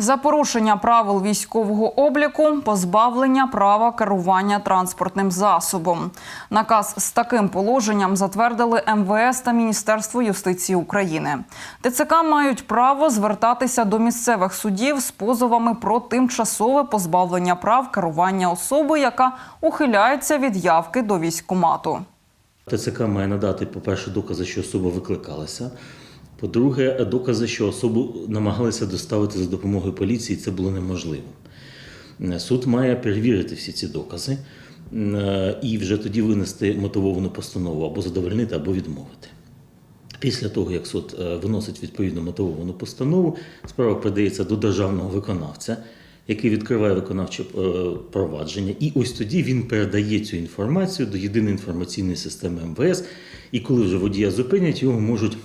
За порушення правил військового обліку позбавлення права керування транспортним засобом. Наказ з таким положенням затвердили МВС та Міністерство юстиції України. ТЦК мають право звертатися до місцевих судів з позовами про тимчасове позбавлення прав керування особи, яка ухиляється від явки до військкомату. ТЦК має надати, по-перше, докази, що особа викликалася. По-друге, докази, що особу намагалися доставити за допомогою поліції, це було неможливо. Суд має перевірити всі ці докази е, і вже тоді винести мотивовану постанову або задовольнити, або відмовити. Після того, як суд е, виносить відповідну мотивовану постанову, справа передається до державного виконавця, який відкриває виконавче е, провадження. І ось тоді він передає цю інформацію до єдиної інформаційної системи МВС. І коли вже водія зупинять, його можуть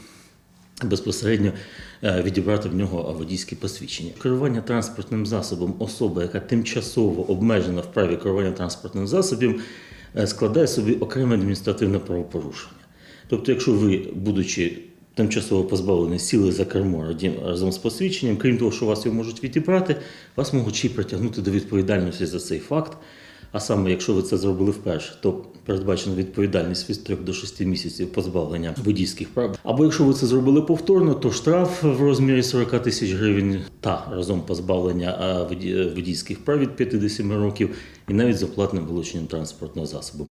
безпосередньо е, відібрати в нього водійське посвідчення. Керування транспортним засобом особи, яка тимчасово обмежена в праві керування транспортним засобом, е, складає собі окреме адміністративне правопорушення. Тобто, якщо ви, будучи тимчасово позбавлені, сіли за кермо разом з посвідченням, крім того, що вас його можуть відібрати, вас можуть ще й притягнути до відповідальності за цей факт. А саме, якщо ви це зробили вперше, то передбачена відповідальність від 3 до 6 місяців позбавлення водійських прав. Або якщо ви це зробили повторно, то штраф в розмірі 40 тисяч гривень та разом позбавлення воді- водійських прав від 57 років і навіть з оплатним вилученням транспортного засобу.